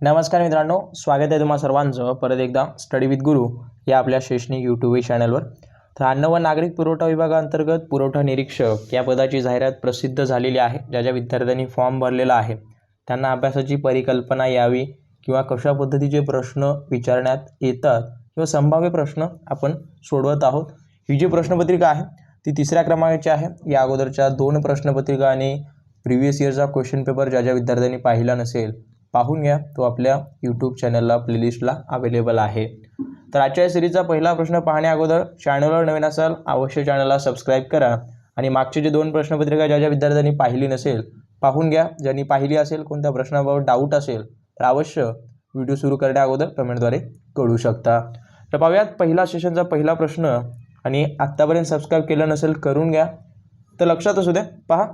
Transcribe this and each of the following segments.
नमस्कार मित्रांनो स्वागत आहे तुम्हा सर्वांचं परत एकदा स्टडी विथ गुरु या आपल्या शैक्षणिक यूट्यूब चॅनलवर तर अन्न व नागरिक पुरवठा विभागाअंतर्गत पुरवठा निरीक्षक या पदाची जाहिरात प्रसिद्ध झालेली आहे ज्या ज्या विद्यार्थ्यांनी फॉर्म भरलेला आहे. त्यांना अभ्यासाची परिकल्पना यावी किंवा कशा पद्धतीचे प्रश्न विचारण्यात येतात किंवा संभाव्य प्रश्न आपण सोडवत आहोत. ही जी प्रश्नपत्रिका आहे ती तिसऱ्या क्रमांकाची आहे. या अगोदरच्या दोन प्रश्नपत्रिका आणि प्रिव्हियस इयरचा क्वेश्चन पेपर ज्या ज्या विद्यार्थ्यांनी पाहिला नसेल पाहून घ्या. तो आपल्या यूट्यूब चॅनलला प्लेलिस्टला अवेलेबल आहे. तर आजच्या या सिरीजचा पहिला प्रश्न पाहण्या अगोदर चॅनलवर नवीन असाल अवश्य चॅनलला सबस्क्राईब करा. आणि मागचे जे दोन प्रश्नपत्रिका ज्या ज्या विद्यार्थ्यांनी पाहिली नसेल पाहून घ्या. ज्यांनी पाहिली असेल कोणत्या प्रश्नाबाबत डाऊट असेल तर अवश्य व्हिडिओ सुरू करण्या अगोदर कमेंटद्वारे कळू शकता. तर पाहूयात पहिला सेशनचा पहिला प्रश्न. आणि आत्तापर्यंत सबस्क्राईब केलं नसेल करून घ्या. तर लक्षात असू द्या पहा.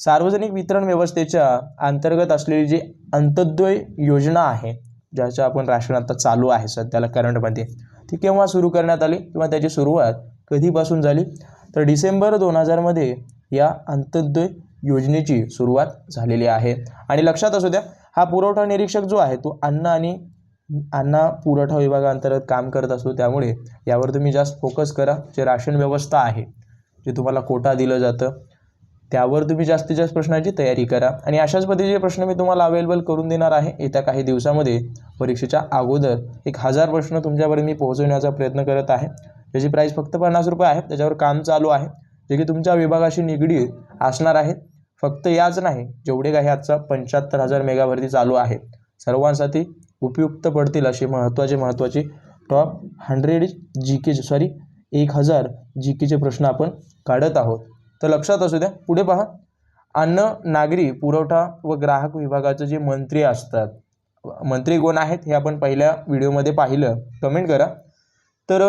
सार्वजनिक वितरण व्यवस्थेच्या अंतर्गत असलेली जी अंत्योदय योजना आहे ज्याचं आपण राशन आता चालू आहे सध्याला करंटमध्ये ती केव्हा सुरू करण्यात आली किंवा त्याची सुरुवात कधीपासून झाली? तर डिसेंबर दोन हजारमध्ये या अंत्योदय योजनेची सुरुवात झालेली आहे. आणि लक्षात असू द्या हा पुरवठा निरीक्षक जो आहे तो अन्न आणि अन्न पुरवठा विभागाअंतर्गत काम करत असतो. त्यामुळे यावर तुम्ही जास्त फोकस करा. जे राशन व्यवस्था आहे जे तुम्हाला कोटा दिलं जातं त्यावर तुम्ही जास्तीत जास्त प्रश्नाची तयारी करा. आणि अशाच पद्धतीचे प्रश्न मी तुम्हाला अवेलेबल करून देणार आहे येत्या काही दिवसामध्ये परीक्षेच्या अगोदर एक हजार प्रश्न तुमच्यापर्यंत मी पोहोचवण्याचा प्रयत्न करत आहे. त्याची प्राईस फक्त पन्नास रुपये आहे. त्याच्यावर काम चालू आहे. जे की तुमच्या विभागाशी निगडीत असणार आहेत फक्त याच नाही जेवढे काही आजचा पंच्याहत्तर हजार मेगावरती चालू आहे. सर्वांसाठी उपयुक्त पडतील असे महत्त्वाचे महत्त्वाचे top hundred G K sorry एक हजार जी केचे प्रश्न आपण काढत आहोत. तर लक्षात असू द्या. पुढे पहा. अन्न नागरी पुरवठा व ग्राहक विभागाचे जे मंत्री असतात मंत्री कोण आहेत हे आपण पहिल्या व्हिडिओमध्ये पाहिलं. कमेंट करा. तर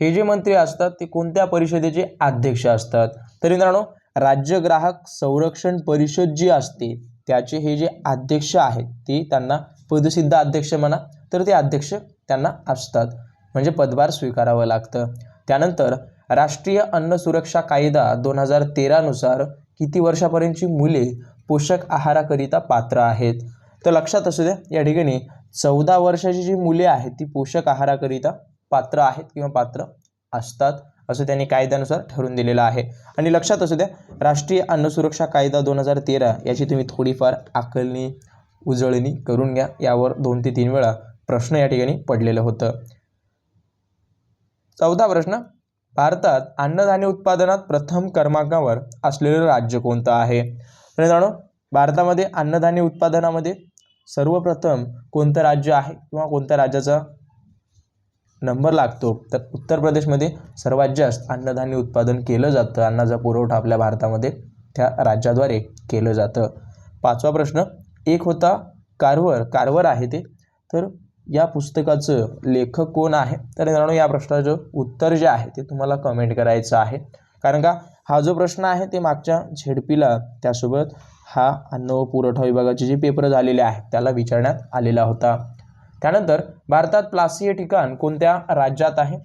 हे जे मंत्री असतात ते कोणत्या परिषदेचे अध्यक्ष असतात? तर मित्रांनो राज्य ग्राहक संरक्षण परिषद जी असते त्याचे हे जे अध्यक्ष आहेत ते त्यांना पदसिद्ध अध्यक्ष म्हणा तर ते अध्यक्ष त्यांना असतात. म्हणजे पदभार स्वीकारावं लागतं. त्यानंतर राष्ट्रीय अन्न सुरक्षा कायदा दोन हजार तेरानुसार किती वर्षापर्यंतची मुले पोषक आहाराकरिता पात्र आहेत? तर लक्षात असू द्या या ठिकाणी चौदा वर्षाची जी मुले आहेत ती पोषक आहाराकरिता पात्र आहेत किंवा पात्र असतात असं त्यांनी कायद्यानुसार ठरवून दिलेलं आहे. आणि लक्षात असू द्या राष्ट्रीय अन्न सुरक्षा कायदा दोन हजार तेरा याची तुम्ही थोडीफार आकलनी उजळणी करून घ्या. यावर दोन ते तीन वेळा प्रश्न या ठिकाणी पडलेलं होतं. चौदा प्रश्न. भारतात अन्नधान्य उत्पादनात प्रथम क्रमांकावर असलेलं राज्य कोणतं आहे? तर मित्रांनो भारतामध्ये अन्नधान्य उत्पादनामध्ये सर्वप्रथम कोणतं राज्य आहे किंवा कोणत्या राज्याचा नंबर लागतो? तर उत्तर प्रदेशमध्ये सर्वात जास्त अन्नधान्य उत्पादन केलं जातं. अन्नाचा पुरवठा आपल्या भारतामध्ये त्या राज्याद्वारे केलं जातं. पाचवा प्रश्न एक होता कारवर. कारवर आहे ते. तर या पुस्तकाचं लेखक कोण आहे? तर मित्रांनो या प्रश्नाचं उत्तर जे आहे ते तुम्हाला कमेंट करायचं आहे. कारण का हा जो प्रश्न आहे ते मागच्या झेडपीला त्यासोबत हा अन्न व पुरवठा विभागाचे जे पेपर झालेले आहेत त्याला विचारण्यात आलेला होता. त्यानंतर भारतात प्लासी हे ठिकाण कोणत्या राज्यात आहे?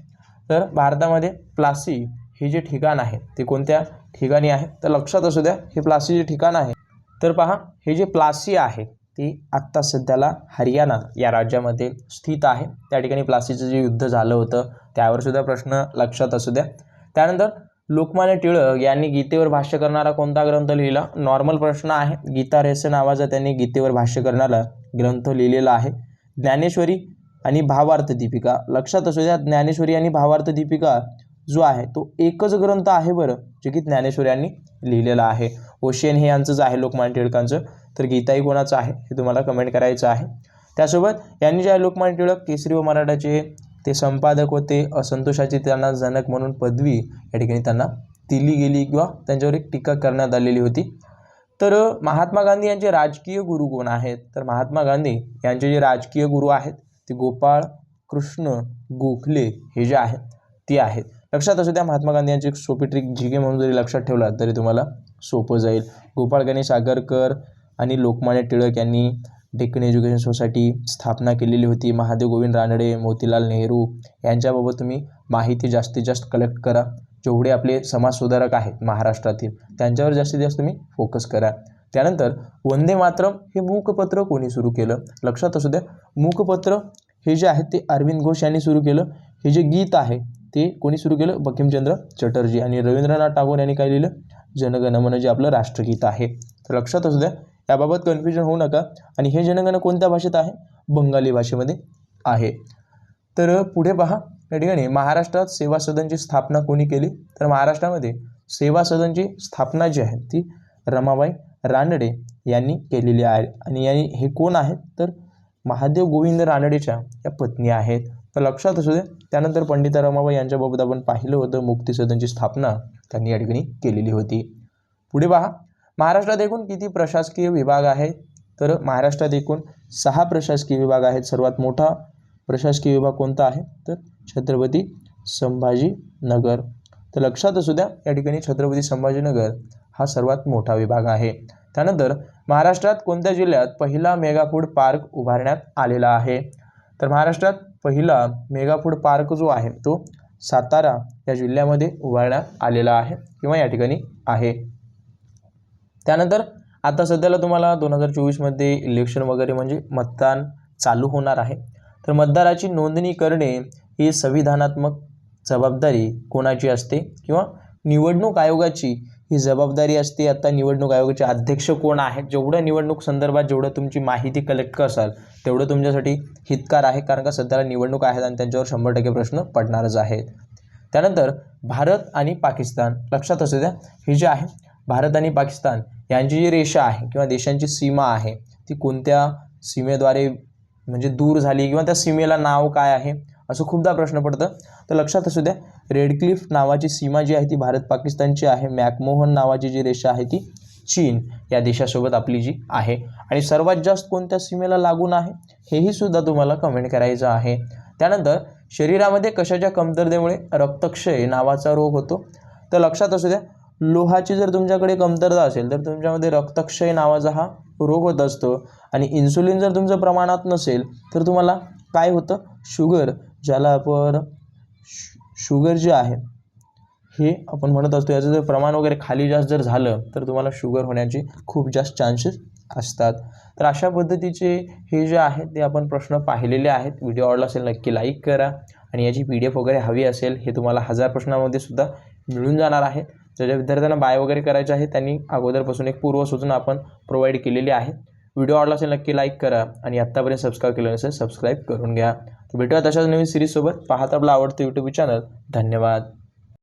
तर भारतामध्ये प्लासी हे जे ठिकाण आहे ते कोणत्या ठिकाणी आहे? तर लक्षात असू द्या हे प्लासी जे ठिकाण आहे तर पहा हे जे प्लासी आहे ती आत्ता सध्याला हरियाणा या राज्यामध्ये स्थित आहे. त्या ठिकाणी प्लासीचं जे युद्ध झालं होतं त्यावरसुद्धा प्रश्न लक्षात असू द्या. त्यानंतर लोकमान्य टिळक यांनी गीतेवर भाष्य करणारा कोणता ग्रंथ लिहिला? नॉर्मल प्रश्न आहे. गीता रहस्य नावाचा त्यांनी गीतेवर भाष्य करणारा ग्रंथ लिहिलेला आहे. ज्ञानेश्वरी आणि भावार्थ दीपिका. लक्षात असू द्या ज्ञानेश्वरी आणि भावार्थ दीपिका जो आहे तो एकच ग्रंथ आहे बरं जे की ज्ञानेश्वरी यांनी लिहिलेला आहे. ओशियन हे यांचंच आहे लोकमान्य टिळकांचं. तर गीताई कोणाचं आहे हे तुम्हाला कमेंट करायचं आहे. त्यासोबत यांनी जे लोकमान्य टिळक केसरी व मराठाचे ते संपादक होते असंतोषाची त्यांना जनक म्हणून पदवी या ठिकाणी त्यांना दिली गेली किंवा त्यांच्यावर एक टीका करण्यात आलेली होती. तर महात्मा गांधी यांचे राजकीय गुरु कोण आहेत? तर महात्मा गांधी यांचे जे राजकीय गुरु आहेत ते गोपाळ कृष्ण गोखले हे जे आहेत ते आहेत. लक्षात असू द्या महात्मा गांधी यांची एक सोपी ट्रिक जी के म्हणून जरी लक्षात ठेवला तरी तुम्हाला सोपं जाईल. गोपाळ गणेश आगरकर आणि लोकमान्य टिळक यांनी डेक्कन एज्युकेशन सोसायटी स्थापना केलेली होती. महादेव गोविंद रानडे मोतीलाल नेहरू यांच्याबाबत तुम्ही माहिती जास्तीत जास्त कलेक्ट करा. जेवढे आपले समाजसुधारक आहेत महाराष्ट्रातील त्यांच्यावर जास्तीत जास्त तुम्ही फोकस करा. त्यानंतर वंदे मातरम हे मूकपत्र कोणी सुरू केलं? लक्षात असू द्या मूकपत्र हे जे आहे ते अरविंद घोष यांनी सुरू केलं. हे जे गीत आहे ते कोणी सुरू केलं? बकिमचंद्र चटर्जी आणि रवींद्रनाथ टागोर यांनी काय लिहिलं? जनगणमन जे आपलं राष्ट्रगीत आहे. तर लक्षात असू द्या याबाबत कन्फ्युजन होऊ नका. आणि हे जनगण कोणत्या भाषेत आहे? बंगाली भाषेमध्ये आहे. तर पुढे पहा. या ठिकाणी महाराष्ट्रात सेवा सदनची स्थापना कोणी केली? तर महाराष्ट्रामध्ये सेवा सदनची स्थापना जी आहे ती रमाबाई रानडे यांनी केलेली आहे. आणि यांनी हे कोण आहेत? तर महादेव गोविंद रानडेच्या या पत्नी आहेत. तर लक्षात असू दे त्यानंतर पंडिता रमाबाई यांच्याबाबत आपण पाहिलं होतं मुक्ती सदनची स्थापना त्यांनी या ठिकाणी केलेली होती. पुढे पहा. महाराष्ट्रात एकूण किती प्रशासकीय विभाग आहेत? तर महाराष्ट्रात एकूण सहा प्रशासकीय विभाग आहेत. सर्वात मोठा प्रशासकीय विभाग कोणता आहे? तर छत्रपती संभाजीनगर. तर लक्षात असू द्या या ठिकाणी छत्रपती संभाजीनगर हा सर्वात मोठा विभाग आहे. त्यानंतर महाराष्ट्रात कोणत्या जिल्ह्यात पहिला मेगा फूड पार्क उभारण्यात आलेला आहे? तर महाराष्ट्रात पहिला मेगा फूड पार्क जो आहे तो सातारा या जिल्ह्यामध्ये उभारण्यात आलेला आहे किंवा या ठिकाणी आहे. त्यानंतर आता सध्याला तुम्हाला दोन हजार चोवीसमध्ये इलेक्शन वगैरे म्हणजे मतदान चालू होणार आहे. तर मतदाराची नोंदणी करणे ही संविधानात्मक जबाबदारी कोणाची असते किंवा निवडणूक आयोगाची ही जबाबदारी असते? आता निवडणूक आयोगाचे अध्यक्ष कोण आहेत? जेवढं निवडणूक संदर्भात जेवढं तुमची माहिती कलेक्ट करसाल तेवढं तुमच्यासाठी हितकार आहे कारण का सध्याला निवडणूक आहेत आणि त्यांच्यावर शंभर टक्के प्रश्न पडणारच आहेत. त्यानंतर भारत आणि पाकिस्तान लक्षात असू द्या हे जे आहे भारत आणि पाकिस्तान यांची जी रेषा आहे किंवा देशांची सीमा आहे ती कोणत्या सीमेद्वारे म्हणजे दूर झाली किंवा त्या सीमेला नाव काय आहे असं खूपदा प्रश्न पडतं. तर लक्षात असू द्या रेड क्लिफ नावाची सीमा जी आहे ती भारत पाकिस्तानची आहे मॅकमोहन नावाची जी रेषा आहे ती चीन या देशासोबत आपली जी आहे. आणि सर्वात जास्त कोणत्या सीमेला लागून आहे हेही सुद्धा तुम्हाला कमेंट करायचं आहे. त्यानंतर शरीरामध्ये कशाच्या कमतरतेमुळे रक्तक्षय नावाचा रोग होतो? तर लक्षात असू द्या लोहाची जर तुमच्याकडे कमतरता असेल तर तुमच्यामध्ये रक्तक्षय नावाचा हा रोग होत असतो. आणि इन्सुलिन जर तुमचं प्रमाणात नसेल तर तुम्हाला काय होतं? शुगर ज्याला आपण शु शुगर जे आहे हे आपण म्हणत असतो. याचं जर प्रमाण वगैरे खाली जास्त जर झालं तर तुम्हाला शुगर होण्याचे खूप जास्त चान्सेस असतात. तर अशा पद्धतीचे हे जे आहेत ते आपण प्रश्न पाहिलेले आहेत. व्हिडिओ आवडला असेल नक्की लाईक करा. आणि याची पी डी एफ वगैरे हवी असेल हे तुम्हाला हजार प्रश्नामध्ये सुद्धा मिळून जाणार आहे. ज्या ज्या विद्यार्थ्यांना बाय वगैरे करायचे आहे त्यांनी अगोदरपासून एक पूर्वसूचना आपण प्रोव्हाइड केलेली आहे. व्हिडिओ आवडला असेल नक्की लाईक करा आणि आत्तापर्यंत सबस्क्राईब केलं नसेल सबस्क्राईब करून घ्या. भेटूया तशाच नवीन सिरीजसोबत पाहत आपला आवडतं यूट्यूब चॅनल धन्यवाद.